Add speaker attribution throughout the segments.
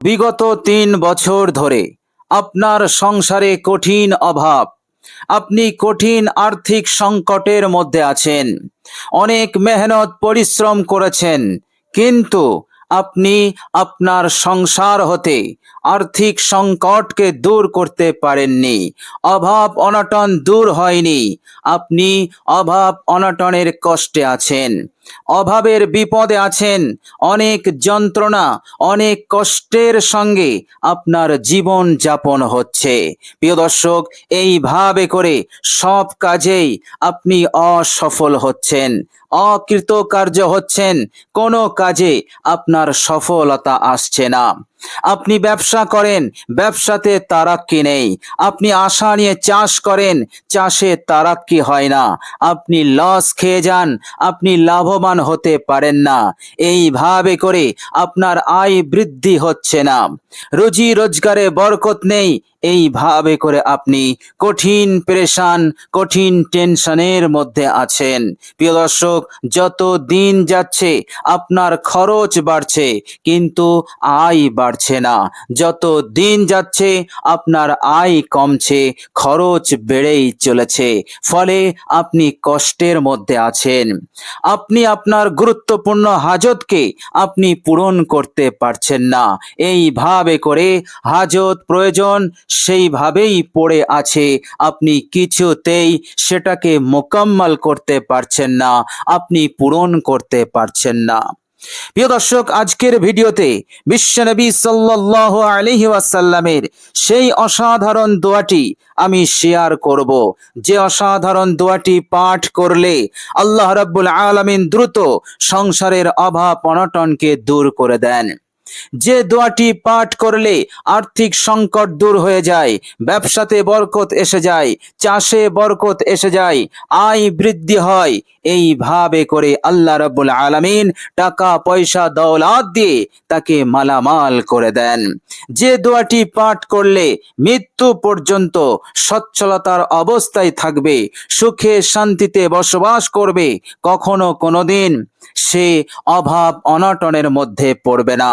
Speaker 1: বিগত তিন বছর ধরে আপনার সংসারে কঠিন অভাব। আপনি কঠিন আর্থিক সংকটের মধ্যে আছেন। অনেক মেহনত পরিশ্রম করেছেন, কিন্তু আপনি আপনার সংসার হতে আর্থিক সংকটকে দূর করতে পারেননি। অভাব অনটন দূর হয়নি। আপনি অভাব অনটনের কষ্টে আছেন। অভাবের বিপদে আছেন। অনেক যন্ত্রণা, অনেক কষ্টের সঙ্গে আপনার জীবন যাপন হচ্ছে। প্রিয় দর্শক, এইভাবে করে সব কাজেই আপনি অসফল হচ্ছেন। অকৃতকার্য হচ্ছেন। কোনো কাজে আপনার সফলতা আসছে না। আপনি ব্যবসা করেন, ব্যবসাতে তারাক্কি নেই। আপনি আশা নিয়ে চাষ করেন, চাষে তারাক্কি হয় না। আপনি লস খেয়ে যান, আপনি লাভবান হতে পারেন না। এইভাবে করে আপনার আয় বৃদ্ধি হচ্ছে না। রুজি রোজগারে বরকত নেই এইভাবে করে আপনি কঠিন প্রেশান, কঠিন টেনশনের মধ্যে আছেন। প্রিয় দর্শক, যত দিন যাচ্ছে, আপনার খরচ বাড়ছে, কিন্তু আয় বাড়ছে না। যত দিন যাচ্ছে, আপনার আয় কমছে, খরচ বেড়েই চলেছে, ফলে আপনি কষ্টের মধ্যে আছেন। আপনি আপনার গুরুত্বপূর্ণ হাজতকে আপনি পূরণ করতে পারছেন না। এইভাবে করে হাজত প্রয়োজন সেইভাবেই পড়ে আছে। আপনি কিছুতেই সেটাকে মোকাম্মল করতে পারছেন না, আপনি পূরণ করতে পারছেন না। প্রিয় দর্শক, আজকের ভিডিওতে বিশ্বনবী সাল্লাল্লাহু আলাইহি ওয়াসাল্লামের সেই অসাধারণ দোয়াটি আমি শেয়ার করব। যে অসাধারণ দোয়াটি পাঠ করলে আল্লাহ রাব্বুল আলামিন দ্রুত সংসারের অভাব অনটনকে দূর করে দেন। যে দোয়াটি পাঠ করলে আর্থিক সংকট দূর হয়ে যায়, ব্যবসাতে বরকত এসে যায়, চাষে বরকত এসে যায়, আয় বৃদ্ধি হয়, এইভাবে করে আল্লাহ রাব্বুল আলামিন টাকা, পয়সা, দৌলত দিয়ে তাকে মালামাল করে দেন। যে দোয়াটি পাঠ করলে মৃত্যু পর্যন্ত সচ্ছলতার অবস্থায় থাকবে, সুখে শান্তিতে বসবাস করবে, কখনো কোনোদিন সে অভাব অনটনের মধ্যে পড়বে না।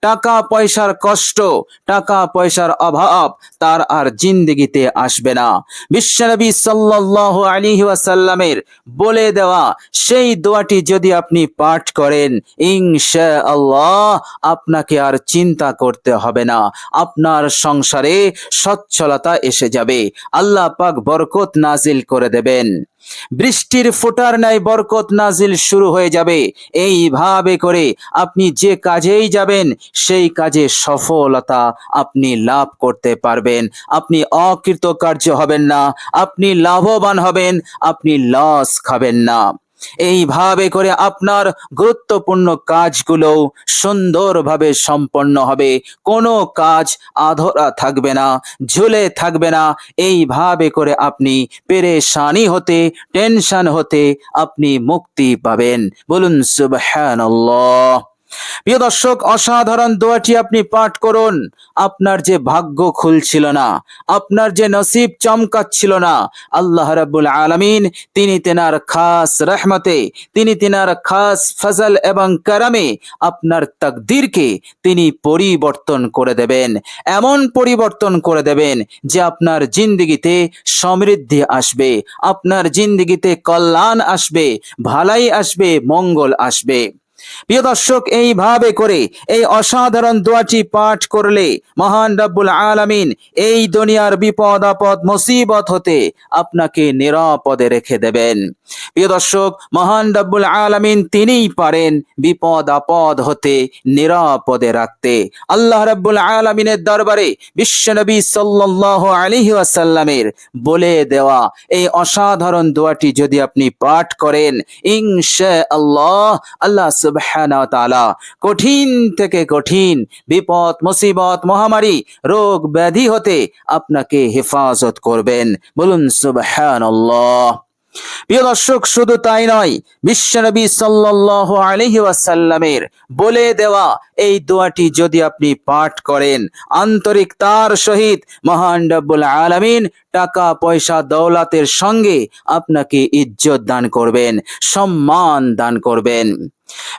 Speaker 1: টাকা পয়সার কষ্ট, টাকা পয়সার অভাব তার আর জিন্দিগিতে আসবে না। বিশ্বনবী সাল্লাল্লাহু আলাইহি ওয়াসাল্লামের বলে দেওয়া সেই দোয়াটি যদি আপনি পাঠ করেন, ইনশাআল্লাহ আপনাকে আর চিন্তা করতে হবে না। আপনার সংসারে সচ্ছলতা এসে যাবে। আল্লাহ পাক বরকত নাজিল করে দেবেন। বৃষ্টির ফোটার ন্যায় বরকত নাজিল শুরু হয়ে যাবে। এইভাবে করে আপনি যে কাজেই যাবেন, সেই কাজে সফলতা আপনি লাভ করতে পারবেন। আপনি অকৃতকার্য হবেন না, আপনি লাভবান হবেন, আপনি লস খাবেন না। এইভাবে করে আপনার গুরুত্বপূর্ণ কাজগুলো সুন্দরভাবে সম্পন্ন হবে। কোনো কাজ আধরা থাকবে না, ঝুলে থাকবে না। এইভাবে করে আপনি পেরেশানি হতে, টেনশন হতে আপনি মুক্তি পাবেন। বলুন, সুবহানাল্লাহ। প্রিয় দর্শক, অসাধারণ দোয়াটি আপনি পাঠ করুন। আপনার যে ভাগ্য খুলছিল না, আপনার যে নসিব চমকাচ্ছিল না, আল্লাহ রাব্বুল আলামিন তিনি তেনার খাস রহমতে, তিনি তেনার খাস ফজল এবং কারামে আপনার তাকদীরকে তিনি পরিবর্তন করে দেবেন। এমন পরিবর্তন করে দেবেন যে আপনার জিন্দিগিতে সমৃদ্ধি আসবে, আপনার জিন্দিগিতে কল্যাণ আসবে, ভালাই আসবে, মঙ্গল আসবে। প্রিয় দর্শক, এইভাবে করে এই অসাধারণ দোয়াটি পাঠ করলে মহান রব্বুল আলামিন এই দুনিয়ার বিপদ, আপদ, মুসিবত হতে আপনাকে নিরাপদে রেখে দেবেন। প্রিয় দর্শক, মহান রব্বুল আলামিন তিনিই পারেন বিপদ, আপদ হতে নিরাপদে রাখতে। আল্লাহ রব্বুল আলামিনের দরবারে বিশ্বনবী সাল্লাল্লাহু আলাইহি ওয়াসাল্লামের বলে দেওয়া এই অসাধারণ দোয়াটি যদি আপনি পাঠ করেন, ইনশাআল্লাহ আল্লাহ কঠিন থেকে কঠিন, বিপদ, মুসিবত, মহামারী, রোগ ব্যাধি হতে আপনাকে হেফাজত করবেন। বলুন সুবহানাল্লাহ। প্রিয় দর্শক, শুধু তাই নয় বিশ্বনবী সাল্লাল্লাহু আলাইহি বলে দেওয়া এই দোয়াটি যদি আপনি পাঠ করেন আন্তরিকতার সহিত মহান রব্বুল আলামিন টাকা, পয়সা, দৌলাতের সঙ্গে আপনাকে ইজ্জত দান করবেন, সম্মান দান করবেন।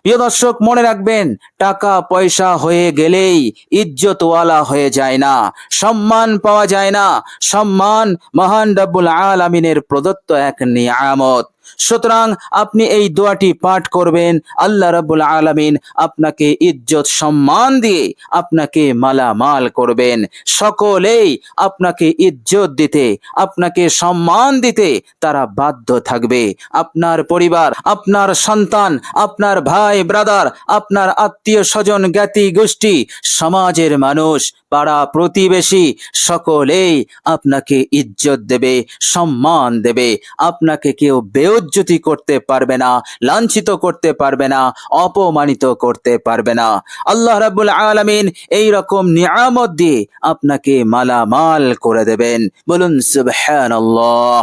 Speaker 1: প্রিয় দর্শক, মনে রাখবেন, টাকা, পয়সা হয়ে গেলেই ইজ্জতওয়ালা হয়ে যায় না, সম্মান পাওয়া যায় না, সম্মান মহান রব্বুল আলামিনের প্রদত্ত এক নিয়ামত। সুতরাং আপনি এই দোয়াটি পাঠ করবেন, আল্লাহ রাব্বুল আলামিন আপনাকে ইজ্জত সম্মান দিয়ে আপনাকে মালামাল করবেন। সকলেই আপনাকে ইজ্জত দিতে, আপনাকে সম্মান দিতে তারা বাধ্য থাকবে। আপনার পরিবার, আপনার সন্তান, আপনার ভাই ব্রাদার আপনার আত্মীয় স্বজন, জ্ঞাতি, গোষ্ঠী, সমাজের মানুষ পাড়া প্রতিবেশী সকলেই আপনাকে ইজ্জত দেবে, সম্মান দেবে। আপনাকে কেউ বেউজ্জতি করতে পারবে না, লাঞ্ছিত করতে পারবে না, অপমানিত করতে পারবে না। আল্লাহ রাব্বুল আলামিন এই রকম নিয়ামত দিয়ে আপনাকে মালামাল করে দেবেন। বলুন, সুবহানাল্লাহ।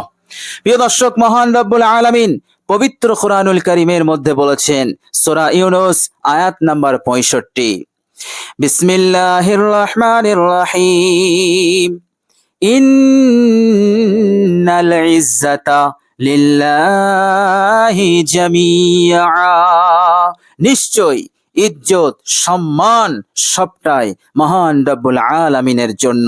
Speaker 1: প্রিয় দর্শক, মহান রব্বুল আলামিন পবিত্র কোরআনুল করিমের মধ্যে বলেছেন, সোরা ইউনুস আয়াত নাম্বার পঁয়ষট্টি। বিসমিল্লাহির রহমানির নিশ্চয় ইজ্জত, সম্মান সবটাই মহান রব্বুল আলামিনের জন্য।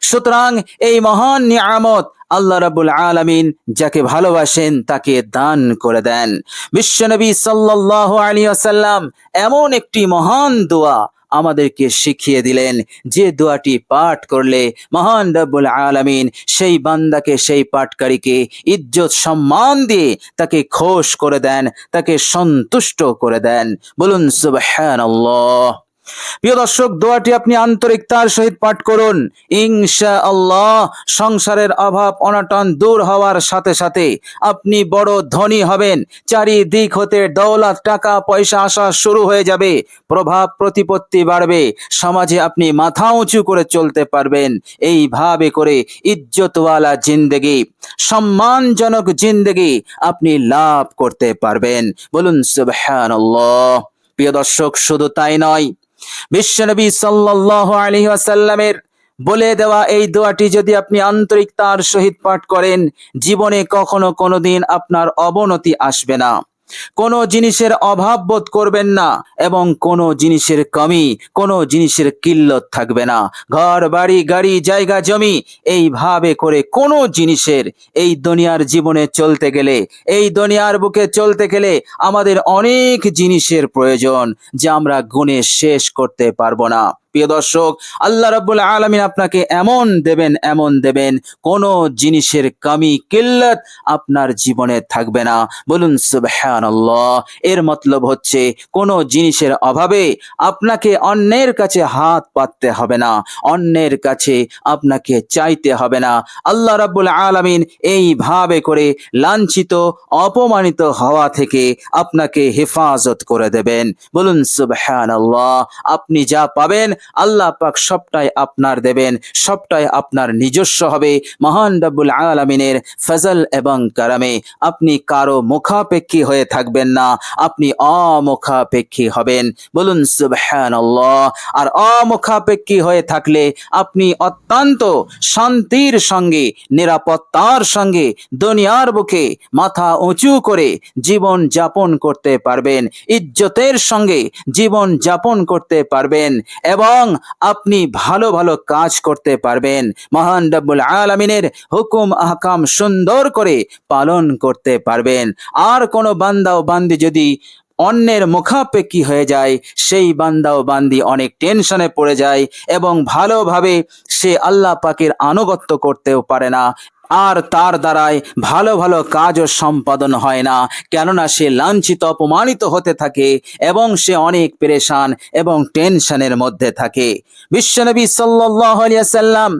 Speaker 1: সুতরাং এই মহান নিয়ামত আল্লাহ রাব্বুল আলামিন যাকে ভালোবাসেন তাকে দান করে দেন। বিশ্বনবী সাল্লাল্লাহু আলাইহি ওয়াসাল্লাম এমন একটি মহান দোয়া আমাদেরকে শিখিয়ে দিলেন যে দোয়াটি পাঠ করলে মহান রব্বুল আলমিন সেই বান্দাকে, সেই পাঠকারীকে ইজ্জত, সম্মান দিয়ে তাকে খোশ করে দেন, তাকে সন্তুষ্ট করে দেন। বলুন সুবহানাল্লাহ। প্রিয় দর্শক, দোয়াটি আপনি আন্তরিকতার সহিত পাঠ করুন। ইনশা আল্লাহ সংসারের অভাব, অনাটন দূর হওয়ার সাথে সাথে আপনি বড় ধনী হবেন। চারিদিক হতে দৌলত, টাকা, পয়সা আসা শুরু হয়ে যাবে। প্রভাব, প্রতিপত্তি বাড়বে। সমাজে আপনি মাথা উঁচু করে চলতে পারবেন। এইভাবে করে ইজ্জতওয়ালা জিন্দেগি, সম্মানজনক জিন্দেগি আপনি লাভ করতে পারবেন। বলুন, সুবহানাল্লাহ। প্রিয় দর্শক, শুধু তাই নয় বিশ্বনবী সাল্লাহ আলাইহি আসাল্লামের বলে দেওয়া এই দোয়াটি যদি আপনি আন্তরিকতার সহিত পাঠ করেন, জীবনে কখনো কোনোদিন আপনার অবনতি আসবে না। কোনো জিনিসের অভাব বোধ করবেন না এবং কোনো জিনিসের কমি, কোনো জিনিসের কিল্লত থাকবে না। ঘর, বাড়ি, গাড়ি, জায়গা, জমি, এইভাবে করে কোনো জিনিসের এই দুনিয়ার জীবনে চলতে গেলে, এই দুনিয়ার বুকে চলতে গেলে আমাদের অনেক জিনিসের প্রয়োজন যা আমরা গুণে শেষ করতে পারব না। প্রিয় দর্শক, আল্লাহ রাব্বুল আলামিন আপনাকে এমন দেবেন এমন দেবেন, কোনো জিনিসের কামি কিল্লত আপনার জীবনে থাকবে না। বলুন, সুবহানাল্লাহ। এর মতলব হচ্ছে, কোনো জিনিসের অভাবে আপনাকে অন্যের কাছে হাত পাততে হবে না, অন্যের কাছে আপনাকে চাইতে হবে না। আল্লাহ রাব্বুল আলামিন এইভাবে করে লাঞ্ছিত, অপমানিত হওয়া থেকে আপনাকে হেফাজত করে দেবেন। বলুন, সুবহানাল্লাহ। আপনি যা পাবেন আল্লাহ পাক সবটাই আপনার দেবেন, সবটাই আপনার নিজস্ব হবে। মহান রব্বুল আলামিনের ফজল এবং কারামে আপনি কারও মুখাপেক্ষী হয়ে থাকবেন না, আপনি অমুখাপেক্ষী হবেন। বলুন, সুবহানাল্লাহ। আর অমুখাপেক্ষী হয়ে থাকলে আপনি অত্যন্ত শান্তির সঙ্গে, নিরাপত্তার সঙ্গে দুনিয়ার বুকে মাথা উঁচু করে জীবন যাপন করতে পারবেন, ইজ্জতের সঙ্গে জীবন যাপন করতে পারবেন। এবং আপনি ভালো ভালো কাজ করতে পারবেন। মহান রব্বুল আলামিনের হুকুম, আহকাম সুন্দর করে পালন করতে পারবেন। আর কোনো বান্দা ও বান্দি যদি অন্যের মুখাপেক্ষী হয়ে যায়, সেই বান্দা ও বান্দি অনেক টেনশনে পড়ে যায় এবং ভালোভাবে সে আল্লাহ পাকের আনুগত্য করতেও পারে না। আর তার দ্বারায় ভালো ভালো কাজও সম্পাদন হয় না। কেননা সে লাঞ্ছিত, অপমানিত হতে থাকে এবং সে অনেক পেরেশান এবং টেনশনের মধ্যে থাকে। বিশ্বনবী সাল্লাম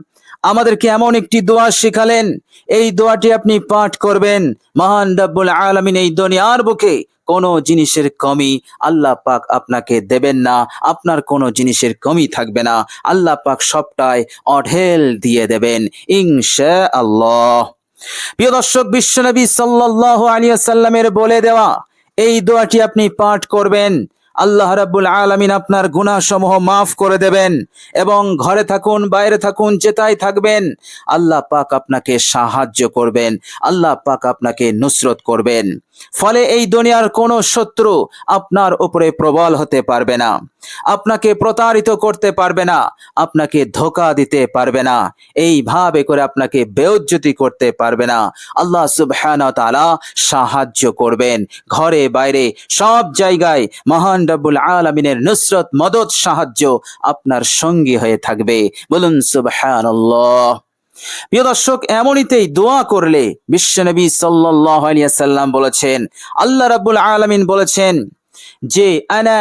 Speaker 1: আমাদেরকে এমন একটি দোয়া শেখালেন। এই দোয়াটি আপনি পাঠ করবেন। মহান রব্বুল আলমিন এই দুনিয়ার বুকে কোনো জিনিসের কমি আল্লাহ পাক আপনাকে দেবেন না। আপনার কোনো জিনিসের কমি থাকবে না। আল্লাহ পাক সবটাই অঢেল দিয়ে দেবেন ইনশা আল্লাহ প্রিয় দর্শক, বিশ্বনবী সাল্লাল্লাহু আলাইহি সাল্লামের বলে দেওয়া এই দোয়াটি আপনি পাঠ করবেন। আল্লাহ রাব্বুল আলামিন আপনার গুনাহসমূহ মাফ করে দেবেন এবং ঘরে থাকুন, বাইরে থাকুন যেটাই থাকবেন, আল্লাহ পাক আপনাকে সাহায্য করবেন, আল্লাহ পাক আপনাকে নুসরত করবেন। ফলে এই দুনিয়ার কোনো শত্রু আপনার উপরে প্রবল হতে পারবে না। আপনাকে প্রতারিত করতে পারবে না, আপনাকে ধোকা দিতে পারবে না। এইভাবে করে আপনাকে বেউজ্জতি করতে পারবে না। আল্লাহ সুবহানাহু ওয়া তাআলা সাহায্য করবেন। ঘরে বাইরে সব জায়গায় মহান রব্বুল আলামিনের নুসরত, মদত, সাহায্য আপনার সঙ্গী হয়ে থাকবে। বলুন সুবহানাল্লাহ। প্রিয় দর্শক এমনিতেই দোয়া করলে বিশ্বনবী সাল্লাহ আলাইহি সাল্লাম বলেছেন, আল্লাহ রাবুল আলমিন বলেছেন, যে আনা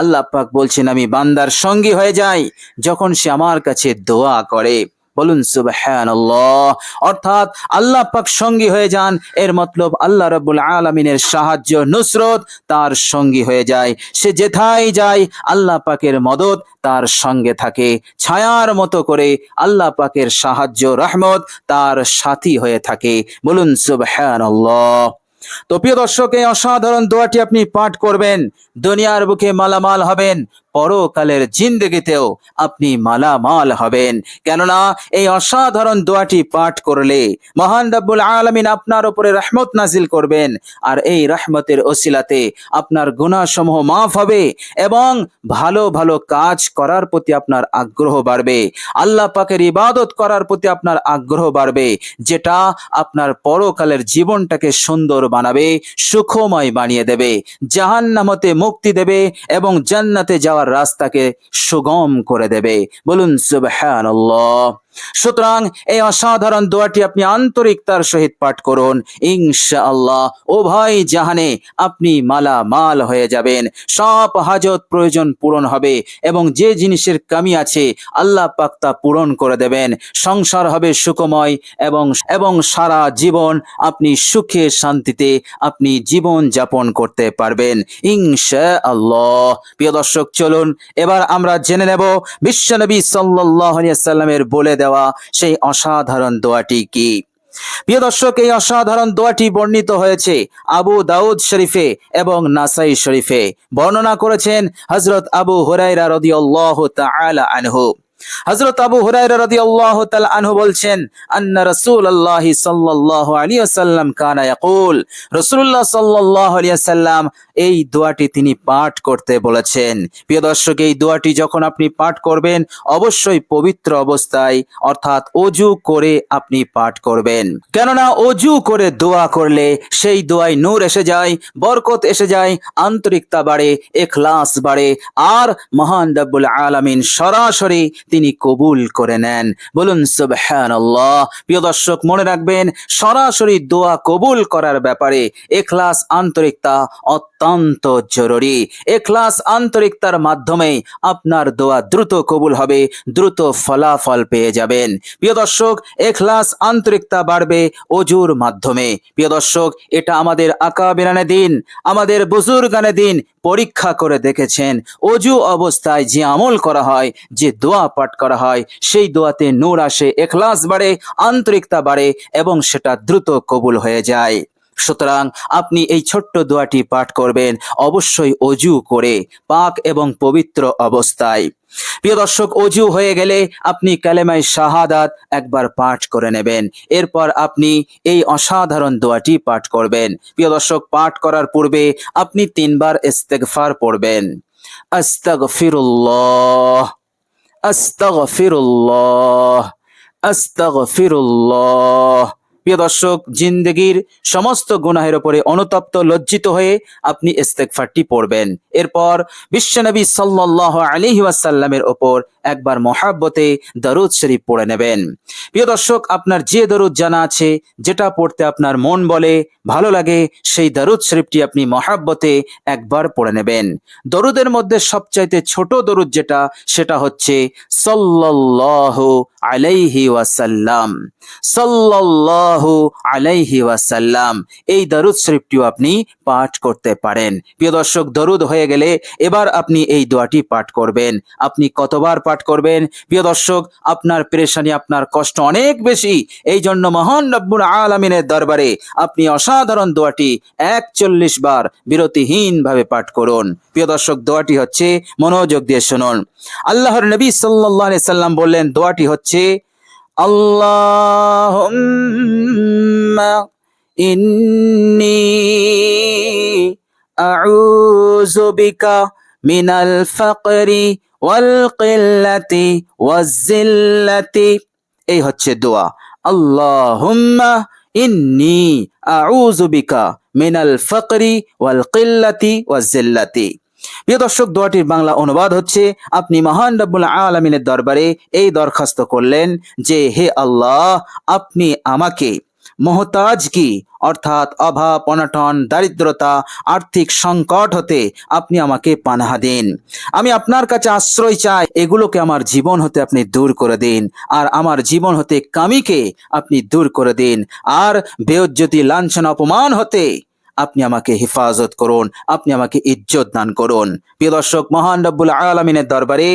Speaker 1: আল্লাহ পাক বলছেন, আমি বান্দার সঙ্গী হয়ে যাই যখন সে আমার কাছে দোয়া করে। বলুন, সুবহানাল্লাহ। অর্থাৎ আল্লাহ পাক সঙ্গী হয়ে যান, এর মতলব আল্লাহ রাব্বুল আলামিনের সাহায্য, নুসরত তার সঙ্গী হয়ে যায়। সে যেথায় যায়, আল্লাহ পাকের মদত তার সঙ্গে থাকে। ছায়ার মতো করে আল্লাহ পাকের সাহায্য, রহমত তার সাথী হয়ে থাকে। বলুন, সুবহানাল্লাহ। তো প্রিয় দর্শক, এই অসাধারণ দোয়াটি আপনি পাঠ করবেন। দুনিয়ার বুকে মালামাল হবেন। পরকালের জিন্দগিতেও আপনি মালামাল হবেন। কেননা এই অসাধারণ দোয়াটি পাঠ করলে মহান রব্বুল আলমিন আপনার উপরে রহমত নাজিল করবেন আর এই রহমতের ওসিলাতে আপনার গুণাসমূহ মাফ হবে এবং ভালো ভালো কাজ করার প্রতি আপনার আগ্রহ বাড়বে। আল্লাহ পাকের ইবাদত করার প্রতি আপনার আগ্রহ বাড়বে, যেটা আপনার পরকালের জীবনটাকে সুন্দর বানাবে, সুখময় বানিয়ে দেবে, জাহান্নামতে মুক্তি দেবে এবং জান্নাতে যাওয়ার রাস্তাকে সুগম করে দেবে। বলুন সুবহানাল্লাহ। সুতরাং এই অসাধারণ দোয়াটি আপনি আন্তরিকতার সহিত পাঠ করুন। ইনশাআল্লাহ উভয় জাহানে, আপনি মালা মাল হয়ে যাবেন। সব হাজত প্রয়োজন পূরণ হবে এবং যে জিনিসের কামি আছে, আল্লাহ পাক তা পূরণ করে দেবেন। সংসার হবে সুখময় এবং এবং সারা জীবন আপনি সুখে শান্তিতে আপনি জীবন যাপন করতে পারবেন। ইনশা আল্লাহ প্রিয় দর্শক, চলুন, এবার আমরা জেনে নেব বিশ্বনবী আলাইহি সাল্লামের বলে দেওয়া সেই অসাধারণ দোয়াটি কি? প্রিয় দর্শক, এই অসাধারণ দোয়াটি বর্ণিত হয়েছে আবু দাউদ শরীফে এবং নাসাই শরীফে। বর্ণনা করেছেন হজরত আবু হরাইরা রদিউল্লাহ তাআলা আনহু। হযরত আবু আনহু বলছেন, আন্না রাসূলুল্লাহ সাল্লাল্লাহু আলাইহি এই দোয়াটি তিনি পাঠ করতে বলেছেন। প্রিয় দর্শক, এই দোয়াটি যখন আপনি পাঠ করবেন, অবশ্যই পবিত্র অবস্থায়, অর্থাৎ অজু করে আপনি পাঠ করবেন। কেননা অজু করে দোয়া করলে সেই দোয়ায় নূর এসে যায়, বরকত এসে যায়, আন্তরিকতা বাড়ে, এখলাস বাড়ে, আর মহান রব্বুল আলামিন সরাসরি তিনি কবুল করে নেন। বলুন, সুবহানাল্লাহ। প্রিয় দর্শক, মনে রাখবেন, সরাসরি দোয়া কবুল করার ব্যাপারে এখলাস, আন্তরিকতা অত্যন্ত জরুরি। এখলাস আন্তরিকতার মাধ্যমে আপনার দোয়া দ্রুত কবুল হবে, দ্রুত ফলাফল পেয়ে যাবেন। প্রিয় দর্শক এখলাস আন্তরিকতা বাড়বে অজুর মাধ্যমে। প্রিয় দর্শক, এটা আমাদের আকাবিরানে দিন, আমাদের বুজুর্গানে দিন পরীক্ষা করে দেখেছেন। অজু অবস্থায় যে আমল করা হয়, যে দোয়া পাঠ করা হয়, সেই দোয়াতে নূর আসে এখলাস বাড়ে, আন্তরিকতা বাড়ে এবং সেটা দ্রুত কবুল হয়ে যায়। সুতরাং আপনি এই ছোট্ট দোয়াটি পাঠ করবেন, অবশ্যই অজু করে, পাক এবং পবিত্র অবস্থায়। প্রিয় দর্শক, অজু হয়ে গেলে আপনি কালেমায় শাহাদাত একবার পাঠ করে নেবেন। এরপর আপনি এই অসাধারণ দোয়াটি পাঠ করবেন। প্রিয় দর্শক, পাঠ করার পূর্বে আপনি তিনবার ইস্তেগফার পড়বেন। আস্তাগফিরুল্লাহ আস্তাগফিরুল্লাহ আস্তাগফিরুল্লাহ। প্রিয় দর্শক, জিন্দগির সমস্ত গুনাহের ওপরে অনুতপ্ত, লজ্জিত হয়ে আপনি ইস্তেগফারটি পড়বেন। এরপর বিশ্বনবী সাল্লাল্লাহু আলাইহি ওয়াসাল্লামের ওপর একবার মহাব্বতে দরুদ শরীফ পড়ে নেবেন। প্রিয় দর্শক, আপনার যে দরুদ জানা আছে, যেটা পড়তে আপনার মন বলে, ভালো লাগে, সেই দরুদ শরীফটি আপনি মহাব্বতে একবার পড়ে নেবেন। দরুদের মধ্যে সবচাইতে ছোট দরুদ যেটা, সেটা হচ্ছে সাল্লাল্লাহু আলাইহি ওয়াসাল্লাম। সাল্লাল্লাহু আলাইহি ওয়াসাল্লাম, এই দরুদ শরীফটিও আপনি পাঠ করতে পারেন। প্রিয় দর্শক, দরুদ হয়ে গেলে এবার আপনি এই দোয়াটি পাঠ করবেন। আপনি কতবার পাঠ করবেন প্রিয় দর্শক আপনার পেরেশানি আপনার কষ্ট অনেক বেশি এই জন্য মহান রব্বুল আলমিনের দরবারে আপনি অসাধারণ দোয়াটি একচল্লিশ বার বিরতিহীন ভাবে পাঠ করুন প্রিয় দর্শক দোয়াটি হচ্ছে মনোযোগ দিয়ে শুনুন আল্লাহর নবী সাল্লাহ সাল্লাম বললেন দোয়াটি হচ্ছে اللهم إني أعوذ بك من الفقر ওয়ালকিল্লাতি ওয়াজিল্লাতি এই হচ্ছে দোয়া। আল্লাহুম্মা ইন্নি আউযু বিকা মিনাল ফকরি ওয়াল কিল্লাতি ওয়াজিল্লাতি প্রিয় দর্শক, দোয়াটির বাংলা অনুবাদ হচ্ছে, আপনি মহান রব্বুল আলমিনের দরবারে এই দরখাস্ত করলেন যে, হে আল্লাহ, আপনি আমাকে মহতাজ কি? অর্থাৎ অভাব, অনটন, দারিদ্রতা, আর্থিক সংকট হতে আপনি আমাকে পানাহা দিন। আমি আপনার কাছে আশ্রয় চাই, এগুলোকে আমার জীবন হতে আপনি দূর করে দিন। আর আমার জীবন হতে কামিকে আপনি দূর করে দিন। আর বেয়জ্যোতি লাঞ্ছনা, অপমান হতে আপনি আমাকে হেফাজত করুন, আপনি আমাকে ইজ্জত দান করুন। প্রিয় দর্শক, মহান রব্বুল আলমিনের দরবারে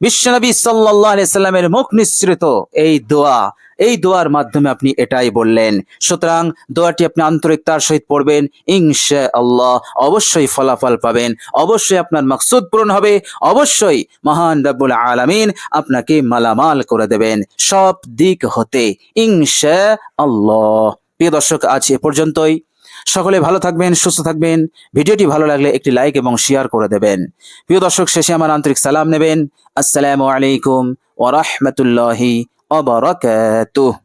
Speaker 1: বিশ্বনবী সাল্লাহ সাল্লামের মুখ নিঃসৃত এই দোয়া এই দোয়ার মাধ্যমে আপনি এটাই বললেন। সুতরাং দোয়াটি আপনি আন্তরিকতার সহিত পড়বেন ইনশা আল্লাহ অবশ্যই ফলাফল পাবেন, অবশ্যই আপনার মাকসুদ পূরণ হবে, অবশ্যই মহান রব্বুল আলামিন আপনাকে মালামাল করে দেবেন। সব দিক হতে ইনশা আল্লাহ প্রিয় দর্শক, আজ এ পর্যন্তই। সকলে ভালো থাকবেন, সুস্থ থাকবেন। ভিডিওটি ভালো লাগলে একটি লাইক এবং শেয়ার করে দেবেন। প্রিয় দর্শক, শেষে আমার আন্তরিক সালাম নেবেন। আসসালামু আলাইকুম ওয়া বারাকাতুহু